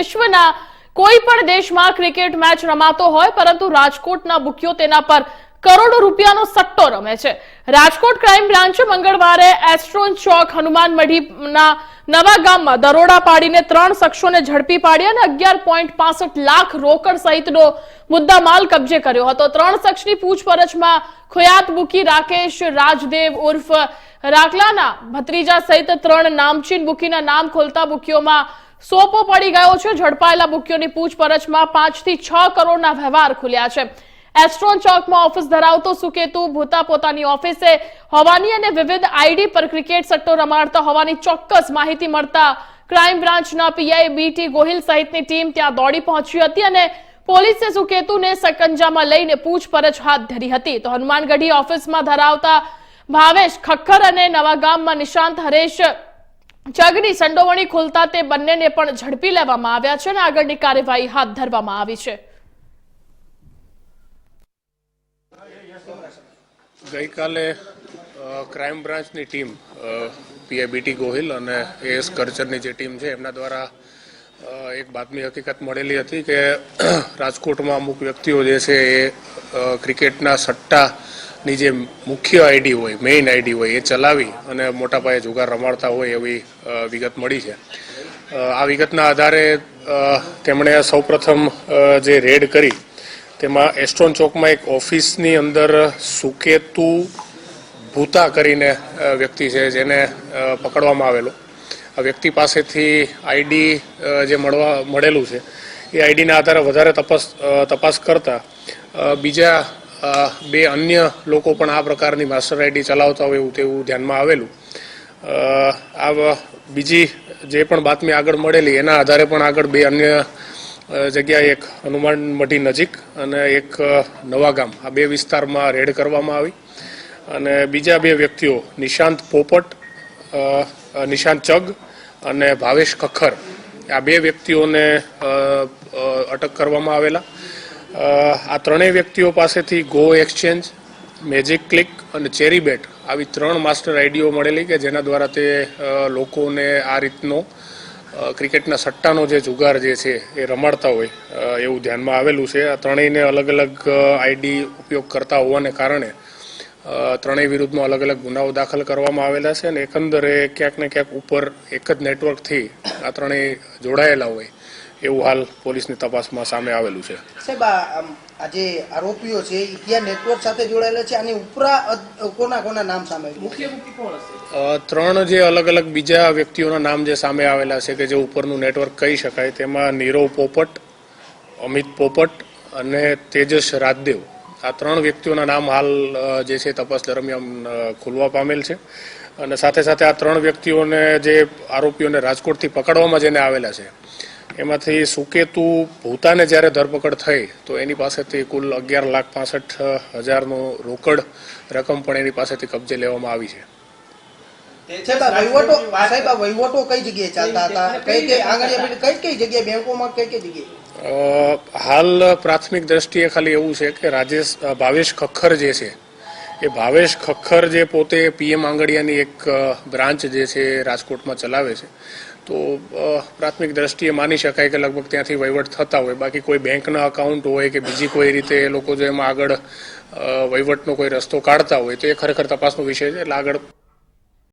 વિશ્વના કોઈ પણ દેશમાં ક્રિકેટ મેચ રમાતો હોય, પરંતુ રાજકોટના બુકીઓ તેના પર કરોડો રૂપિયાનો સટ્ટો રમે છે. રાજકોટ ક્રાઇમ બ્રાન્ચે મંગળવારે એસ્ટ્રોન ચોક, હનુમાન મઢીના નવા ગામમાં દરોડા પાડીને ત્રણ શખ્સોને ઝડપી પાડી અને અગિયાર લાખ રોકડ સહિતનો મુદ્દામાલ કબજે કર્યો હતો. ત્રણ શખ્સની પૂછપરછમાં ખુયાત બુકી રાકેશ, રાજદેવ ઉર્ફ, રાખલાના ભત્રીજા સહિત ત્રણ નામચીન બુકીના નામ ખોલતા બુકીઓમાં સોપો પડી ગયો છે. ઝડપાયેલા બુકીઓની પૂછપરછમાં પાંચથી છ કરોડના વ્યવહાર ખુલ્યા છે. એસ્ટ્રોન ચોકમાં ઓફિસ ધરાવતો સુકેતુ ભૂતા પોતાની ઓફિસે હોવાની અને વિવિધ આઈડી પર ક્રિકેટ સટ્ટો રમાડતા હોવાની ચોક્કસ માહિતી મળતા ક્રાઇમ બ્રાન્ચના પીઆઈ બીટી ગોહિલ સહિતની ટીમ ત્યાં દોડી પહોંચી હતી અને પોલીસે સુકેતુને સકંજામાં લઈને પૂછપરછ હાથ ધરી હતી. તો હનુમાનગઢી ઓફિસમાં ધરાવતા ભાવેશ ખખર અને નવાગામમાં નિશાંત હરેશ જગની સંડોવણી ખુલતા તે બંનેને પણ ઝડપી લેવામાં આવ્યા છે અને આગળની કાર્યવાહી હાથ ધરવામાં આવી છે. ગઈકાલે ક્રાઇમ બ્રાન્ચની ટીમ પીએબીટી ગોહિલ અને એએસ કરચરની જે ટીમ છે, એમના દ્વારા એક બાતમી હકીકત મળેલી હતી કે રાજકોટમાં અમુક વ્યક્તિઓ જે છે એ ક્રિકેટના ક્રિકેટના સટ્ટાની જે મુખ્ય આઈડી હોય મેઇન આઈડી હોય, એ ચલાવી અને મોટા પાયે જુગાર રમાડતા હોય એવી વિગત મળી છે. આ વિગતના આધારે તેમણે સૌપ્રથમ જે રેડ કરી, તેમાં એસ્ટ્રોન ચોકમાં એક ઓફિસની અંદર સુકેતુ ભૂતા કરીને વ્યક્તિ છે જેને પકડવામાં આવેલો. આ વ્યક્તિ પાસેથી આઈડી જે મળવા, મળેલું છે, એ આઈડીના આધારે વધારે તપાસ તપાસ કરતા બીજા બે અન્ય લોકો પણ આ પ્રકારની માસ્ટર આઈડી ચલાવતા હોય એવું તેવું ધ્યાનમાં આવેલું. આ બીજી જે પણ બાતમી આગળ મળેલી, એના આધારે પણ આગળ બે અન્ય જગ્યાએ એક હનુમાન મઢી નજીક અને એક નવા ગામ, આ બે વિસ્તારમાં રેડ કરવામાં આવી. અને બીજા બે વ્યક્તિઓ, નિશાંત પોપટ નિશાંત ચગ અને ભાવેશ ખખર, આ બે વ્યક્તિઓને અટક કરવામાં આવેલા. આ ત્રણેય વ્યક્તિઓ પાસેથી ગો એક્સચેન્જ મેજિક ક્લિક અને ચેરી બેટ આવી ત્રણ માસ્ટર આઈડીઓ મળેલી કે જેના દ્વારા તે લોકોને આ રીતનો ક્રિકેટના સટ્ટાનો જે જુગાર જે છે એ રમાડતા હોય એવું ધ્યાનમાં આવેલું છે. આ ત્રણેયને અલગ અલગ આઈડી ઉપયોગ કરતા હોવાને કારણે ત્રણેય વિરુદ્ધમાં અલગ અલગ ગુનાઓ દાખલ કરવામાં આવેલા છે અને એકંદરે ક્યાંક ને ક્યાંક ઉપર એક જ નેટવર્કથી આ ત્રણેય જોડાયેલા હોય. એવું હાલ પોલીસની તપાસમાં સામે આવેલું છે. સાહેબ આ જે આરોપીઓ છે એ કયા નેટવર્ક સાથે જોડાયેલા છે? અને ઉપરા કોના કોના નામ સામે મુખ્ય અ, ત્રણ જે અલગ અલગ બીજા વ્યક્તિઓના નામ જે સામે આવેલા છે કે જે ઉપરનું નેટવર્ક કહી શકાય તેમાં નીરવ પોપટ અમિત પોપટ અને તેજસ રાજદેવ આ ત્રણ વ્યક્તિઓના નામ હાલ જે છે તપાસ દરમિયાન ખુલવા પામેલ છે. અને સાથે સાથે આ ત્રણ વ્યક્તિઓને જે આરોપીઓને રાજકોટથી પકડવામાં જેને આવેલા છે એમાંથી સુકેતુ ભૂતાને જ્યારે ધરપકડ થઈ તો એની પાસેથી કુલ અગિયાર લાખ પાસઠ હજારનો રોકડ રકમ પણ એની પાસેથી કબજે લેવામાં આવી છે. સાહેબ આ વહીવટો સાહેબ આ વહીવટો કઈ જગ્યાએ ચાલતા હતા? કઈ કઈ આંગળીયા પેલી કઈ કઈ જગ્યાએ બેંકોમાં કઈ કઈ જગ્યાએ? અ, હાલ પ્રાથમિક દ્રષ્ટિએ ખાલી એવું છે કે રાજેશ ભાવેશ ખખર જે છે એ ભાવેશ ખખર જે પોતે પીએમ આંગડિયાની એક બ્રાન્ચ જે છે રાજકોટમાં ચલાવે છે. તો પ્રાથમિક દ્રષ્ટિએ માની શકાય કે લગભગ ત્યાંથી વહીવટ થતા હોય. બાકી કોઈ બેંકના અકાઉન્ટ હોય કે બીજી કોઈ રીતે એ લોકો જો એમાં આગળ વહીવટનો કોઈ રસ્તો કાઢતા હોય તો એ ખરેખર તપાસનો વિષય છે. એટલે આગળ